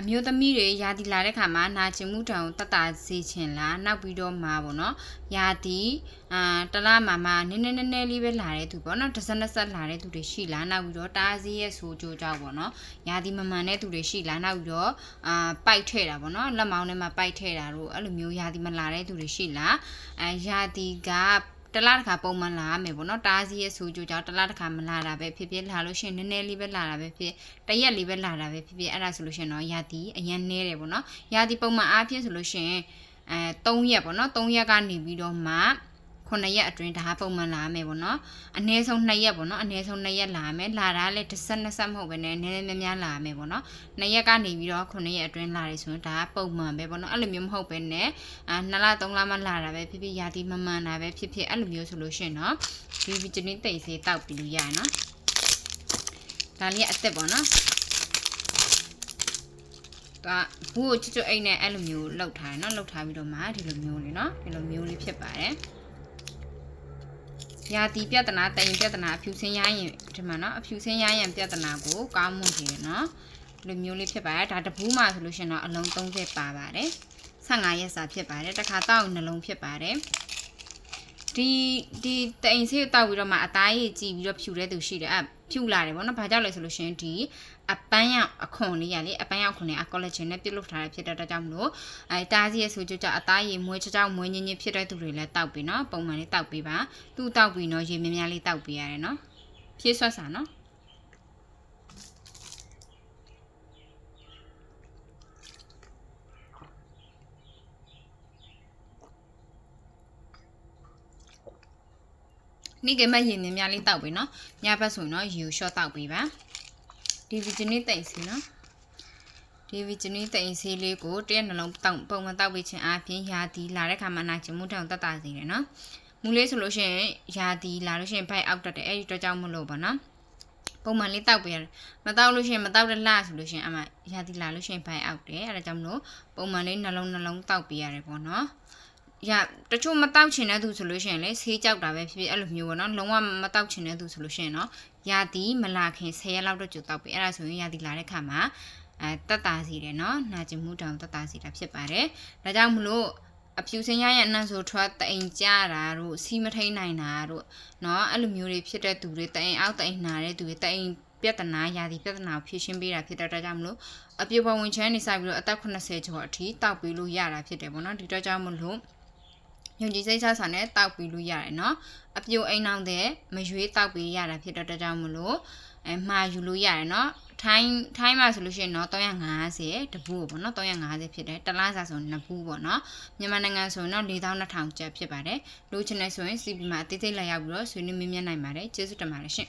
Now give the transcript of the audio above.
အမျိုးသမီးတွေယာတီလာတဲ့ခါမှာနာကျင်မှုတောင်တက်တာစေချင်လားနောက်ပြီးတော့မှာပေါ့နော်ယာတီအာတလားမှာမှာနည်းနည်းနည်းနည်းလေးပဲလာတဲ့သူပေါ့နော်တစ်စက်နှစ်စက်လာတဲ့သူတွေရှိလားနောက်ပြီးတော့တားစီးရဲ့ဆိုကြိုးကြောက်ပေါ့နော်ယာတီမမှန်တဲ့သူတွေရှိလားနောက်ပြီးတော့အာပိုက်ထဲ့တာပေါ့နော်လက်မောင်းထဲမှာပိုက်ထဲ့တာတို့အဲ့လိုမျိုးယာတီမလာတဲ့သူတွေရှိလားအဲယာတီက တလားတစ်ခါပုံမှန်လာရမယ်ပေါ့နော်တားစီးရဲ့ဆိုကြိုးကြောင့်တလားတစ်ခါမလာတာပဲဖြစ်ဖြစ်လာလို့ရှိရင်နည်းနည်းလေးပဲလာတာပဲဖြစ်တရက်လေးပဲလာတာပဲဖြစ်ဖြစ်အဲ့ဒါဆိုလို့ရှိရင်တော့ယာတီအရင်နဲတယ်ပေါ့နော်ယာတီပုံမှန်အားဖြင့်ဆိုလို့ရှိရင်အဲ3ရက်ပေါ့နော်3ရက်ကနေပြီးတော့မှ 9ရက်အတွင်းဒါပုံမှန်လာမယ်ပေါ့နော်အနည်းဆုံး2ရက်ပေါ့နော်အနည်းဆုံး2ရက်လာမယ်လာတာလည်းတစ်ဆက်နှစ်ဆက်မဟုတ်ဘဲနဲ့နည်းနည်းများများလာမယ်ပေါ့နော်2ရက်ကနေပြီးတော့9ရက်အတွင်းလာတယ်ဆိုရင်ဒါကပုံမှန်ပဲပေါ့နော်အဲ့လိုမျိုးမဟုတ်ဘဲနဲ့အာ2လ3လမှလာတာပဲဖြစ်ဖြစ်ယာတီမမှန်တာပဲဖြစ်ဖြစ်အဲ့လိုမျိုးဆိုလို့ရှိရင်တော့ဒီဗီဂျနီတိတ်ဆေးတောက်ပြီးလို့ရတယ်နော်ဒါလေးကအသက်ပေါ့နော် ကဘူးကိုချွတ်ချွတ်အိတ်နဲ့အဲ့လိုမျိုးလှုပ်ထားတယ်เนาะလှုပ်ထားပြီးတော့မှဒီလိုမျိုးလေးเนาะဒီလိုမျိုးလေးဖြစ်ပါတယ် ရာသီပြဿနာတိုင်ပြဿနာအဖြူဆင်းရရင်ဒီမှာနော်အဖြူဆင်းရရင်ပြဿနာကိုကောင်းမွန်တယ်နော်လူမျိုးလေးဖြစ်ပါတယ်ဒါတပူးမှဆိုလို့ရှင်တော့အလုံး30ပါပါတယ်15ရက်စာဖြစ်ပါတယ်တစ်ခါတောက်နှလုံးဖြစ်ပါတယ် ဒီဒီတိုင်ဆေးတောက်ပြီးတော့မှအသားရည်ကြည်ပြီးတော့ဖြူတဲ့သူရှိတယ်အဖြူလာတယ်ဗောနော်ဘာကြောင့်လဲဆိုလို့ရှိရင်ဒီအပန်းရောက်အခွန်လေးရလေအပန်းရောက်ခွန်လေးအကောလက်ဂျင်နဲ့ပြုတ်လုထားတာဖြစ်တဲ့အတွက်ကြောင့်မလို့အဲတားစီရဲ့ဆိုကြကြအသားရည်မွေးချောက်မွေးညင်းညင်းဖြစ်တဲ့သူတွေလည်းတောက်ပြီးနော်ပုံမှန်လေးတောက်ပြီးပါသူ့တောက်ပြီးနော်ရေများများလေးတောက်ပြီးရတယ်နော်ဖြည့်ဆွတ်စာနော် နေ့ကမှရေများများလေးတောက်ပြီးနော်ညဘက်ဆိုရင်တော့ရေကိုရှော့တောက်ပြီးပါဒီဗီဂျနီတိတ်စီနော်ဒီဗီဂျနီတိန်ဆေးလေးကိုတရက်နှလုံးတောက်ပုံမှန်တောက်ပေးခြင်းအပြင်ယာတီလာတဲ့ခါမှာနာကျင်မှုတောင်တက်တာစေတယ်နော်မူလေးဆိုလို့ရှိရင်ယာတီလာလို့ရှိရင်ဘိုက်အောက်တက်တယ်အဲ့ဒီတော့ကြောင့်မလို့ပါနော်ပုံမှန်လေးတောက်ပေးရတယ်မတောက်လို့ရှိရင်မတောက်တဲ့လှဆိုလို့ရှိရင်အမယာတီလာလို့ရှိရင်ဘိုက်အောက်တယ်အဲ့ဒါကြောင့်မလို့ပုံမှန်လေးနှလုံးနှလုံးတောက်ပေးရတယ်ပေါ့နော် ရတချို့မတောက်ချင်တဲ့သူဆိုလို့ရှိရင်လေဆေးကြောက်တာပဲဖြစ်ဖြစ်အဲ့လိုမျိုးပေါ့နော်လုံးဝမတောက်ချင်တဲ့သူဆိုလို့ရှိရင်တော့ယာတီမလာခင်10ရက်လောက်တော့ကြိုတောက်ပေးအဲ့ဒါဆိုရင်ယာတီလာတဲ့ခါမှာအဲတက်တာစီတယ်နော်နာကျင်မှုတောင်တက်တာစီတာဖြစ်ပါတယ်ဒါကြောင့်မလို့အဖြူစင်ရရဲ့အနံ့ဆိုထွက်တိမ်ကြတာတို့စီမထိန်နိုင်တာတို့เนาะအဲ့လိုမျိုးတွေဖြစ်တဲ့သူတွေတိမ်အောက်တိမ်နာတဲ့သူတွေတိမ်ပြဿနာရာသီပြဿနာကိုဖြေရှင်းပေးတာဖြစ်တဲ့အတွက်ကြောင့်မလို့အပြည့်ဘဝင်ချမ်းနေဆိုင်ပြီးတော့အသက်80ကျော်အထိတောက်ပြီးလို့ရတာဖြစ်တယ်ပေါ့နော်ဒီတော့ကြောင့်မလို့ ယုံကြည်စိတ်ချစွာနဲ့တောက်ပြီးလို့ရတယ်နော်အပြိုအိမ်အောင်တဲ့မရွေးတောက်ပြီးရတာဖြစ်တော့တကြောင်မလို့အဲမှာယူလို့ရတယ်နော်ထိုင်းထိုင်းမှာဆိုလို့ရှိရင်တော့350တပူပေါ့နော်350ဖြစ်တယ်တလားစာဆို2ပူပေါ့နော်မြန်မာနိုင်ငံဆိုရင်တော့4200ကျပ်ဖြစ်ပါတယ်လိုချင်နေဆိုရင် CP မှာအသေးသေးလာရောက်ပြီးတော့ဆွေးနွေးမြင်းမြန်းနိုင်ပါတယ်ကျေးဇူးတင်ပါတယ်ရှင်